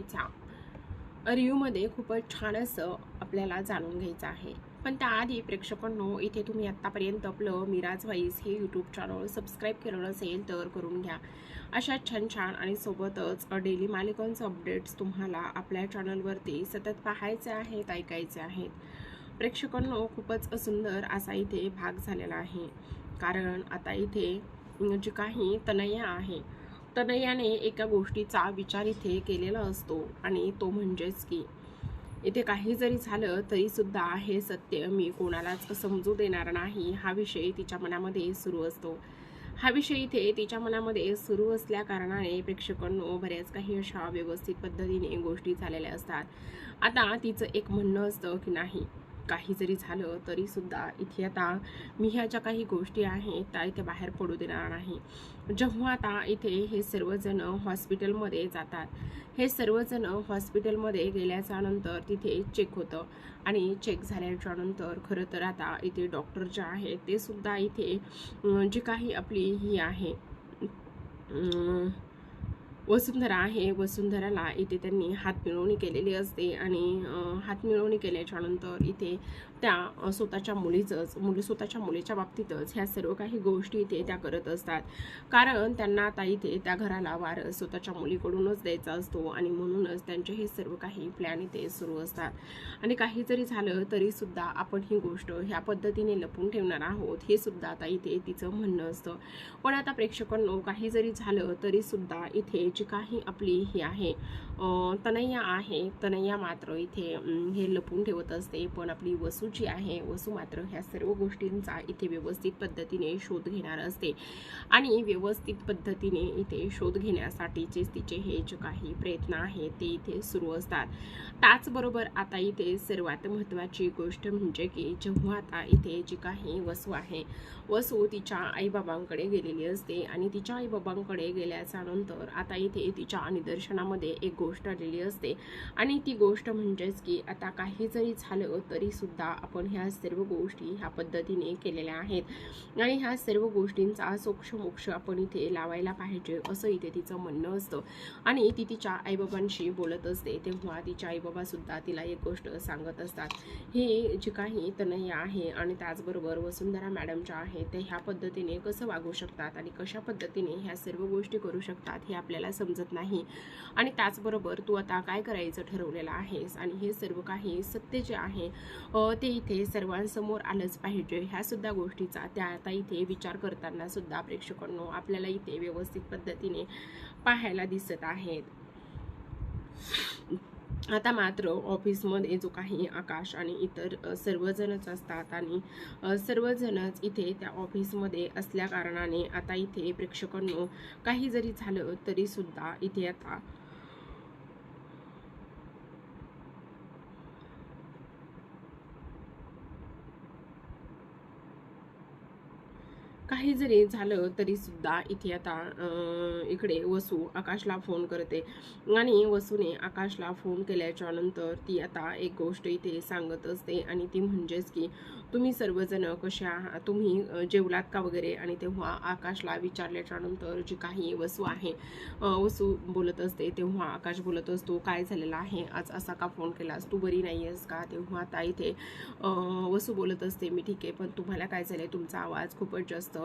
चा. रिव्ह्यूमध्ये खूपच छान असं आपल्याला जाणून घ्यायचं आहे. पण त्याआधी प्रेक्षकांनो इथे तुम्ही आत्तापर्यंत आपलं मिराज वाईस हे यूट्यूब चॅनल सबस्क्राईब केलं नसेल तर करून घ्या. अशा छान छान आणि सोबतच डेली मालिकांचं अपडेट्स तुम्हाला आपल्या चॅनलवरती सतत पाहायचे आहेत ऐकायचे आहेत. प्रेक्षकांनो खूपच सुंदर असा इथे भाग झालेला आहे. कारण आता इथे जे काही तनया आहे तनयाने एका गोष्टीचा विचार इथे केलेला असतो आणि तो म्हणजेच की इथे काही जरी झालं तरीसुद्धा हे सत्य मी कोणालाच समजू देणार नाही. हा विषय तिच्या मनामध्ये सुरू असतो. हा विषय इथे तिच्या मनामध्ये सुरू असल्या कारणाने प्रेक्षकांनो बऱ्याच काही अशा व्यवस्थित पद्धतीने गोष्टी झालेल्या असतात. आता तिचं एक म्हणणं असतं की नाही काही जरी झालं तरी सुद्धा इथे आता मी ह्या ज्या काही गोष्टी आहेत त्या इथे बाहेर पडू देणार नाही. जेव्हा आता इथे हे सर्वजण हॉस्पिटलमध्ये जातात हे सर्वजण हॉस्पिटलमध्ये गेल्याच्यानंतर तिथे चेक होतं आणि चेक झाल्याच्यानंतर खरं तर आता इथे डॉक्टर जे आहेत ते सुद्धा इथे जी काही आपली ही आहे वसुंधरा आहे वसुंधराला इथे त्यांनी हात मिळवणी केलेली असते आणि हातमिळवणी हात मिळवणी केल्याच्या इथे त्या स्वतःच्या मुलीचंच मुली स्वतःच्या मुलीच्या बाबतीतच ह्या सर्व काही गोष्टी इथे त्या करत असतात. कारण त्यांना आता इथे त्या घराला वार स्वतःच्या मुलीकडूनच द्यायचा असतो आणि म्हणूनच त्यांचे हे सर्व काही प्लॅन इथे सुरू असतात. आणि काही जरी झालं तरीसुद्धा आपण ही गोष्ट ह्या पद्धतीने लपून ठेवणार आहोत हे सुद्धा आता इथे तिचं म्हणणं असतं. पण आता प्रेक्षकांनो काही जरी झालं तरीसुद्धा इथे जी काही आपली ही आहे तनैया तनय्या आहे तनय्या मात्र इथे हे लपून ठेवत असते. पण आपली वसू जी आहे वसू मात्र ह्या सर्व गोष्टींचा इथे व्यवस्थित पद्धतीने शोध घेणार असते. आणि व्यवस्थित पद्धतीने इथे शोध घेण्यासाठीचे तिचे हे जे काही प्रयत्न आहेत ते इथे सुरू असतात. त्याचबरोबर आता इथे सर्वात महत्त्वाची गोष्ट म्हणजे की जेव्हा आता इथे जी काही वसू आहे वसू तिच्या आईबाबांकडे गेलेली असते आणि तिच्या आईबाबांकडे गेल्याच्यानंतर आता इथे तिच्या निदर्शनामध्ये एक गोष्ट आलेली असते. आणि ती गोष्ट म्हणजेच की आता काही जरी झालं तरी सुद्धा आपण ह्या सर्व गोष्टी ह्या पद्धतीने केलेल्या आहेत. आणि ह्या सर्व गोष्टींचा सोक्षमोक्ष आपण इथे लावायला पाहिजे असं इथे तिचं म्हणणं असतं. आणि ती तिच्या आईबाबांशी बोलत असते तेव्हा तिच्या आईबाबा सुद्धा तिला एक गोष्ट सांगत असतात. हे जे काही तनय्या आहे आणि त्याचबरोबर वसुंधरा मॅडम ज्या आहेत ते ह्या पद्धतीने कसं वागू शकतात आणि कशा पद्धतीने ह्या सर्व गोष्टी करू शकतात हे आपल्याला समजत नाही. आणि त्याचबरोबर तू आता काय करायचं ठरवलेलं आहेस? आणि हे सर्व काही सत्य जे आहे ते इथे सर्वांसमोर आलंच पाहिजे. ह्या सुद्धा गोष्टीचा त्या आता इथे विचार करताना सुद्धा प्रेक्षकांनो आपल्याला इथे व्यवस्थित पद्धतीने पाहायला दिसत आहेत. आता मात्र ऑफिसमध्ये जो काही आकाश आणि इतर सर्वजणच असतात आणि सर्वजणच इथे त्या ऑफिसमध्ये असल्या कारणाने आता इथे प्रेक्षकांनो काही जरी झालं तरी सुद्धा इथे आता काही जरी झालं तरी सुद्धा इथे आता इकडे वसू आकाशला फोन करते. आणि वसूने आकाशला फोन केल्याच्यानंतर ती आता एक गोष्ट इथे सांगत असते आणि ती म्हणजेच की तुम्ही सर्वजण कशा आहात? तुम्ही जेवलात का वगैरे? आणि तेव्हा आकाशला विचारल्याच्या नंतर जी काही वसू आहे वसू बोलत असते तेव्हा आकाश बोलत असतो काय झालेलं आहे? आज असा का फोन केलास? तू बरी नाही आहेस का? तेव्हा आता इथे वसू बोलत असते मी ठीक आहे पण तुम्हाला काय झालंय? तुमचा आवाज खूपच जास्त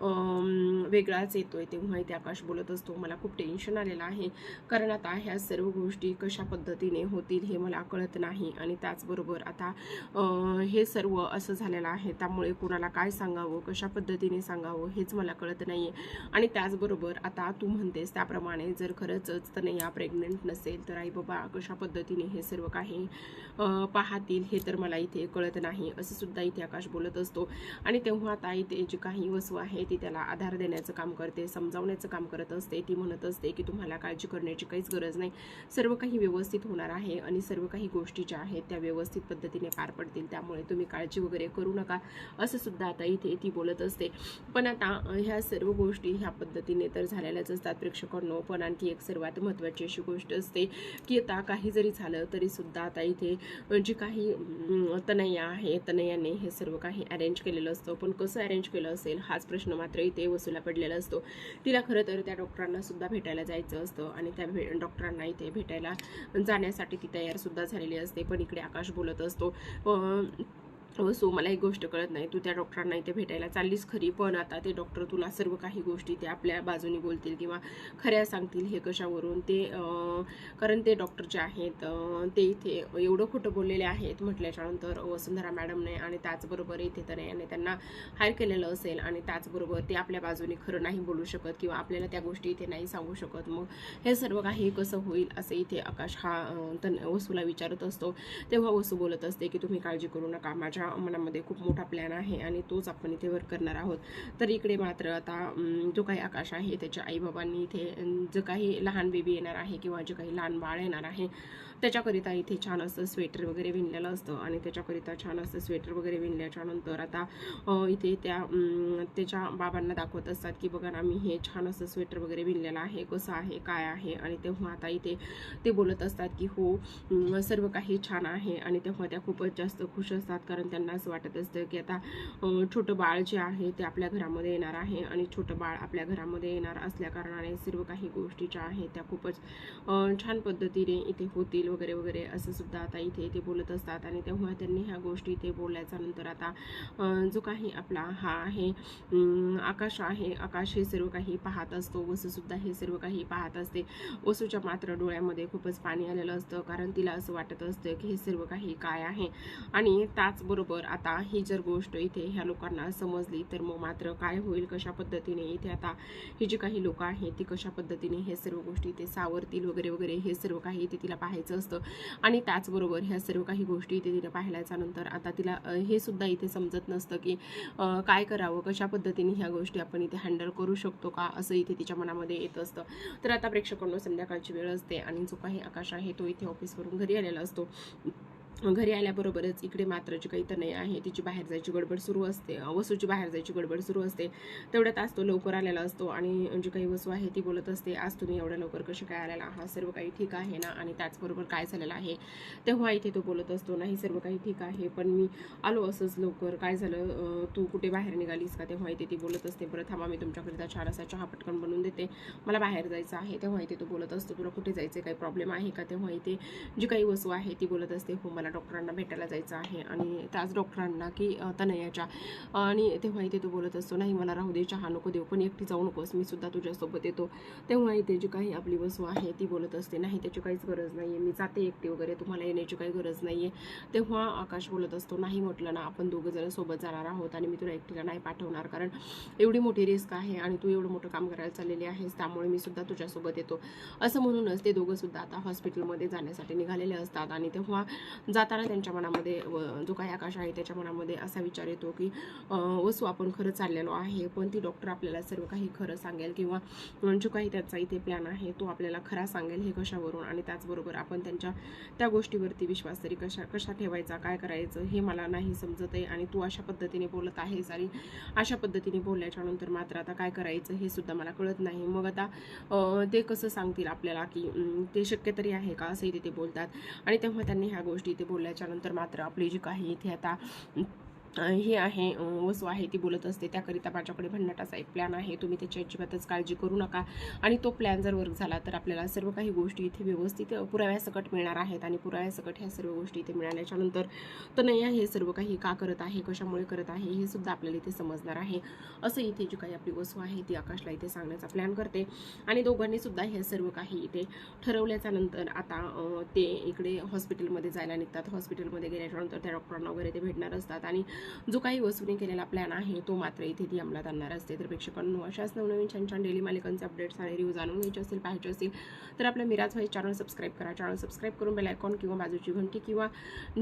वेगळाच वेगळाच येतोय. तेव्हा इथे आकाश बोलत असतो मला खूप टेन्शन आलेलं आहे. कारण आता ह्या सर्व गोष्टी कशा पद्धतीने होतील हे मला कळत नाही. आणि त्याचबरोबर आता हे सर्व असं झालेला आहे. त्यामुळे कुणाला काय सांगावं कशा पद्धतीने सांगावं हेच मला कळत नाही आणि त्याचबरोबर आता तू म्हणतेस त्याप्रमाणे जर खरंच तनया प्रेग्नंट नसेल तर आई बाबा कशा पद्धतीने हे सर्व काही पाहतील हे तर मला इथे कळत नाही असं सुद्धा इथे आकाश बोलत असतो. आणि तेव्हा आता इथे जी काही वस्तू आहे ती त्याला आधार देण्याचं काम करते समजावण्याचं काम करत असते. ती म्हणत असते की तुम्हाला काळजी करण्याची काहीच गरज नाही. सर्व काही व्यवस्थित होणार आहे आणि सर्व काही गोष्टी ज्या आहेत त्या व्यवस्थित पद्धतीने पार पडतील. त्यामुळे तुम्ही काळजी वगैरे वगैरे करू नका असं सुद्धा आता इथे ती बोलत असते. पण आता ह्या सर्व गोष्टी ह्या पद्धतीने तर झालेल्याच असतात प्रेक्षकांनो. पण आणखी एक सर्वात महत्त्वाची अशी गोष्ट असते की आता काही जरी झालं तरी सुद्धा आता इथे जी काही तनया आहे तनयाने हे सर्व काही अरेंज केलेलं असतं. पण कसं अरेंज केलं असेल हाच प्रश्न मात्र इथे वसूला पडलेला असतो. तिला खरं तर त्या डॉक्टरांना सुद्धा भेटायला जायचं असतं आणि त्या भे डॉक्टरांना इथे भेटायला जाण्यासाठी ती तयार सुद्धा झालेली असते. पण इकडे आकाश बोलत असतो वसू मला एक गोष्ट कळत नाही. तू त्या डॉक्टरांना इथे भेटायला चाललीस खरी पण आता ते डॉक्टर तुला सर्व काही गोष्टी ते आपल्या बाजूने बोलतील किंवा खऱ्या सांगतील हे कशावरून. ते कारण ते डॉक्टर जे आहेत ते इथे एवढं खोटं बोललेले आहेत म्हटल्याच्यानंतर वसुंधरा मॅडमने आणि त्याचबरोबर इथे तर याने त्यांना हायर केलेलं असेल आणि त्याचबरोबर ते आपल्या बाजूने खरं नाही बोलू शकत किंवा आपल्याला त्या गोष्टी इथे नाही सांगू शकत. मग हे सर्व काही कसं होईल असं इथे आकाश हा तन वसूला विचारत असतो. तेव्हा वसू बोलत असते की तुम्ही काळजी करू नका माझ्या मनामध्ये खूप मोठा प्लॅन आहे आणि तोच आपण इथे वर्क करणार आहोत. तर इकडे मात्र आता जो काही आकाश आहे त्याच्या आईबाबांनी इथे जो काही लहान बेबी येणार आहे किंवा जे काही लहान बाळ येणार आहे त्याच्याकरिता इथे छान असं स्वेटर वगैरे विणलेलं असतं आणि त्याच्याकरिता छान असं स्वेटर वगैरे विणल्याच्या नंतर आता इथे त्या त्याच्या बाबांना दाखवत असतात की बघा ना मी हे छान असं स्वेटर वगैरे विणलेलं आहे कसं आहे काय आहे? आणि तेव्हा आता इथे ते बोलत असतात की हो सर्व काही छान आहे आणि तेव्हा त्या खूपच जास्त खुश असतात. कारण त्यांना असं वाटत असतं की आता छोटं बाळ जे आहे ते आपल्या घरामध्ये येणार आहे आणि छोटं बाळ आपल्या घरामध्ये येणार असल्याकारणाने सर्व काही गोष्टी ज्या आहेत त्या खूपच छान पद्धतीने इथे होतील वगैरे वगैरे असं सुद्धा आता इथे इथे बोलत असतात. आणि तेव्हा त्यांनी ह्या गोष्टी इथे बोलल्याच्या नंतर आता जो काही आपला हा आहे आकाश आहे आकाश हे सर्व काही पाहत असतो. वसुसुद्धा हे सर्व काही पाहत असते. वसूच्या मात्र डोळ्यामध्ये खूपच पाणी आलेलं असतं. कारण तिला असं वाटत असतं की हे सर्व काही काय आहे? आणि त्याचबरोबर आता ही जर गोष्ट इथे ह्या लोकांना समजली तर मग मात्र काय होईल कशा पद्धतीने इथे आता ही जी काही लोकं आहेत ती कशा पद्धतीने हे सर्व गोष्टी इथे सावरतील वगैरे वगैरे हे सर्व काही इथे तिला पाहायचं असतं. आणि त्याचबरोबर ह्या सर्व काही गोष्टी इथे तिला पाहिल्याच्या नंतर आता तिला हे सुद्धा इथे समजत नसतं की काय करावं कशा पद्धतीने ह्या गोष्टी आपण इथे हँडल करू शकतो का असं इथे तिच्या मनामध्ये येत असतं. तर आता प्रेक्षकांना संध्याकाळची वेळ असते आणि जो काही आकाश आहे तो इथे ऑफिसवरून घरी आलेला असतो. घरी आल्याबरोबरच इकडे मात्र जी काही तनय आहे तिची बाहेर जायची गडबड सुरू असते. वसूची बाहेर जायची गडबड सुरू असते. तेवढ्यात आज तो लवकर आलेला असतो आणि जी काही वसू आहे ती बोलत असते आज तुम्ही एवढ्या लवकर कशी काय आलेला हा सर्व काही ठीक आहे ना? आणि त्याचबरोबर काय झालेलं आहे? तेव्हा इथे तो बोलत असतो नाही सर्व काही ठीक आहे पण मी आलो असंच लवकर. काय झालं? तू कुठे बाहेर निघालीस का? तेव्हा इथे ती बोलत असते बरं थांबा मी तुमच्याकरिता छान असा चहा पटकन बनवून देते. मला बाहेर जायचं आहे. तेव्हा इथे तो बोलत असतो तुला कुठे जायचं काही प्रॉब्लेम आहे का? तेव्हा इथे जी काही वस्तू आहे ती बोलत असते हो मला डॉक्टरांना भेटायला जायचं आहे आणि त्याच डॉक्टरांना की तनयाच्या आणि तेव्हा इथे तो बोलत असतो नाही मला राहू दे चहा नको देऊ पण एकटी जाऊ नकोस मी सुद्धा तुझ्यासोबत येतो. तेव्हा इथे जी काही आपली वसू आहे ती बोलत असते नाही त्याची काहीच गरज नाही आहे मी जाते एकटी वगैरे तुम्हाला येण्याची काही गरज नाही आहे तेव्हा आकाश बोलत असतो नाही म्हटलं ना आपण दोघं जण सोबत जाणार आहोत आणि मी तुला एकटीला नाही पाठवणार कारण एवढी मोठी रिस्क आहे आणि तू एवढं मोठं काम करायला चाललेली आहेस त्यामुळे मी सुद्धा तुझ्यासोबत येतो. असं म्हणूनच ते दोघं सुद्धा आता हॉस्पिटलमध्ये जाण्यासाठी निघालेले असतात आणि तेव्हा जाताना त्यांच्या मनामध्ये व- जो काही आकाश आहे त्याच्या मनामध्ये असा विचार येतो की वसू आपण खरं चाललेलो आहे पण ती डॉक्टर आपल्याला सर्व काही खरं सांगेल किंवा जो काही त्याचा इथे प्लॅन आहे तो आपल्याला खरा सांगेल हे कशावरून आणि त्याचबरोबर आपण त्यांच्या त्या गोष्टीवरती विश्वास तरी कशा कशा ठेवायचा काय करायचं हे मला नाही समजत आहे आणि तू अशा पद्धतीने बोलत आहेस आणि अशा पद्धतीने बोलल्याच्या नंतर मात्र आता काय करायचं हे सुद्धा मला कळत नाही. मग आता ते कसं सांगतील आपल्याला की ते शक्य तरी आहे का? असंही तिथे बोलतात आणि तेव्हा त्यांनी ह्या गोष्टी बोलल्याच्यानंतर मात्र आपली जी काही इथे आता हे आहे वसू आहे ती बोलत असते त्याकरिता माझ्याकडे भन्नाटाचा एक प्लॅन आहे तुम्ही त्याची अजिबातच काळजी करू नका. आणि तो प्लॅन जर वर्क झाला तर आपल्याला सर्व काही गोष्टी इथे व्यवस्थित पुराव्यासकट मिळणार आहेत. आणि पुराव्यासकट ह्या सर्व गोष्टी इथे मिळाल्याच्या नंतर तर नाही हे सर्व काही का करत आहे कशामुळे करत आहे हे सुद्धा आपल्याला इथे समजणार आहे. असं इथे जी काही आपली वस्तू आहे ती आकाशला इथे सांगण्याचा प्लॅन करते. आणि दोघांनी सुद्धा हे सर्व काही इथे ठरवल्याच्या नंतर आता ते इकडे हॉस्पिटलमध्ये जायला निघतात. हॉस्पिटलमध्ये गेल्याच्यानंतर त्या डॉक्टरांना वगैरे ते भेटणार असतात. आणि जो काही वसूने केलेला प्लॅन आहे तो मात्र इथे ती अंमलात आणणार असते. तर प्रेक्षकांनो अशाच नवनवीन छान छान डेली मालिकांचे अपडेट्स आणि रिव्ह्यू जाणून घ्यायचे असेल पाहायचे असतील तर आपल्या मिराज व्हाईस चॅनल सबस्क्राईब करा. चॅनल सबस्क्राईब करून बेल आयकॉन किंवा बाजूची घंटी किंवा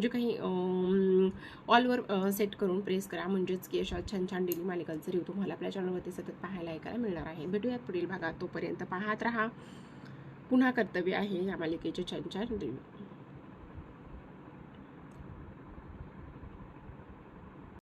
जे काही ऑलवर सेट करून प्रेस करा. म्हणजेच की अशा छान छान डेली मालिकांचे रिव्ह्यू तुम्हाला आपल्या चॅनलवरती सतत पाहायला ऐकायला मिळणार आहे. भेटूयात पुढील भागात. तोपर्यंत पाहत राहा. पुन्हा कर्तव्य आहे या मालिकेचे छान छान रिव्ह्यू